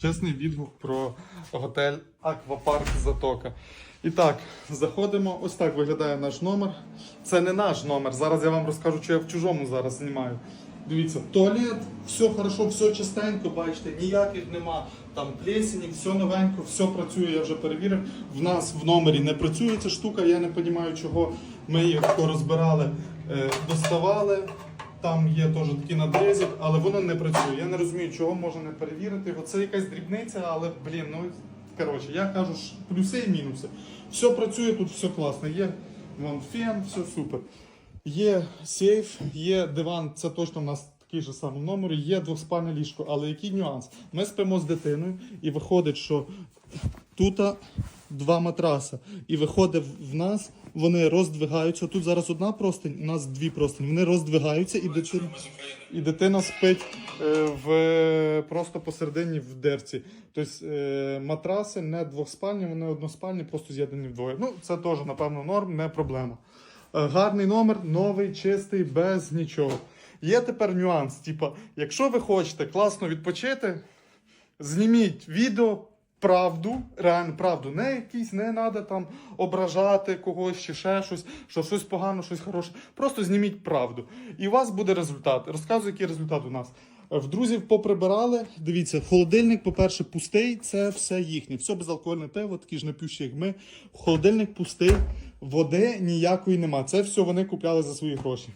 чесний відгук про готель Аквапарк Затока. І так, заходимо. Ось так виглядає наш номер. Це не наш номер. Зараз я вам розкажу, що я в чужому зараз знімаю. Дивіться, туалет, все хорошо, все чистенько, бачите, ніяких нема там плесені, все новенько, все працює, я вже перевірив. В нас в номері не працює ця штука, я не розумію, чого ми її розбирали, е, доставали. Там є теж такі надрези, але воно не працює. Я не розумію, чого можна не перевірити. Оце якась дрібниця, але блін, ну коротше, я кажу ж плюси і мінуси. Все працює, тут все класно. Є вон фен, все супер. Є сейф, є диван, це точно в нас такий же самий номер, є двоспальне ліжко. Але який нюанс? Ми спимо з дитиною, і виходить, що тут два матраси. І виходить в нас, вони роздвигаються. Тут зараз одна простинь, у нас дві простині. Вони роздвигаються і дитина, і дитина спить е, в, просто посередині в дерці. Тобто е, матраси не двоспальні, вони односпальні, просто з'єднані вдвоє. Ну, це теж, напевно, норм, не проблема. Е, Гарний номер, новий, чистий, без нічого. Є тепер нюанс. Типа, якщо ви хочете класно відпочити, зніміть відео, правду, реально правду. Не якісь, не треба там ображати когось чи ще щось, що щось погано, щось хороше. Просто зніміть правду. І у вас буде результат. Розказую, який результат у нас. Е, В друзів поприбирали. Дивіться, холодильник, по-перше, пустий, це все їхнє. Все безалкогольне пиво, такі ж неп'ющі, як ми. Холодильник пустий, води ніякої нема. Це все вони купляли за свої гроші.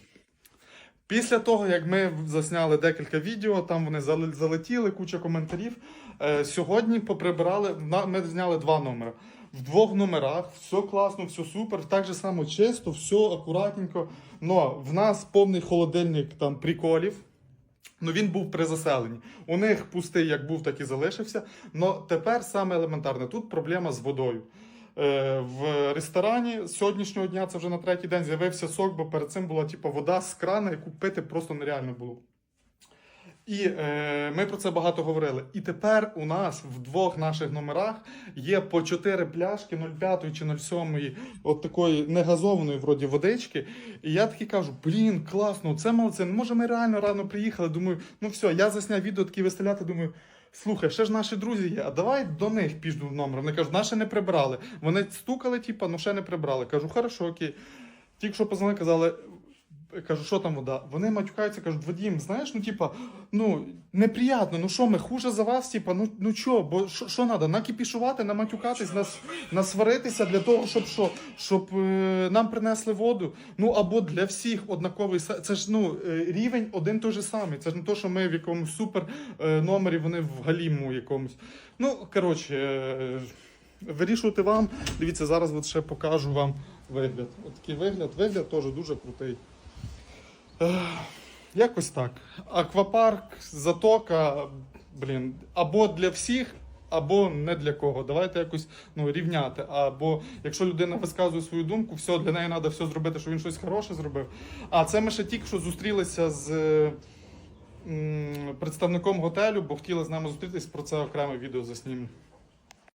Після того, як ми засняли декілька відео, там вони залетіли, куча коментарів. Е, сьогодні поприбирали, ми зняли два номери. В двох номерах все класно, все супер, так же само чисто, все акуратненько. Но в нас повний холодильник там приколів. Ну він був при заселенні. У них пустий як був, так і залишився. Но тепер саме елементарне. Тут проблема з водою. Е, в ресторані з сьогоднішнього дня, це вже на третій день, з'явився сок, бо перед цим була типу, вода з крана, яку пити просто нереально було. І е, ми про це багато говорили. І тепер у нас в двох наших номерах є по 4 пляшки 0,5 чи 0,7 от такої негазованої вроді водички. І я таки кажу: блін, класно, це молодце. Може, ми реально рано приїхали. Думаю, ну все, я засняв відео такі виставляти. Думаю, слухай, ще ж наші друзі є, а давай до них піду номер. Вони кажуть, наші не прибрали. Вони стукали, типа, ну ще не прибрали. Кажу, хорошо, окей. Тільки що позвонили, казали. Кажу, що там вода? Вони матюкаються, кажуть, Вадім, знаєш, ну типа, ну неприятно, ну що ми хуже за вас, типа, ну ну чо, бо що треба? Накіпішувати, наматюкатись, нас, насваритися для того, щоб що, щоб е, нам принесли воду. Ну або для всіх однаковий Це ж ну е, рівень один той же самий. Це ж не то, що ми в якомусь супер е, номері, вони в галіму якомусь. Ну коротше. Е, Вирішувати вам. Дивіться, зараз от ще покажу вам вигляд. От такий вигляд. Вигляд теж дуже крутий. Якось так. Аквапарк, затока, блін, або для всіх, або не для кого. Давайте якось ну, рівняти. Або якщо людина висказує свою думку, все, для неї треба все зробити, щоб він щось хороше зробив. А це ми ще тільки що зустрілися з м, представником готелю, бо хотіли з нами зустрітись, про це окреме відео заснімемо.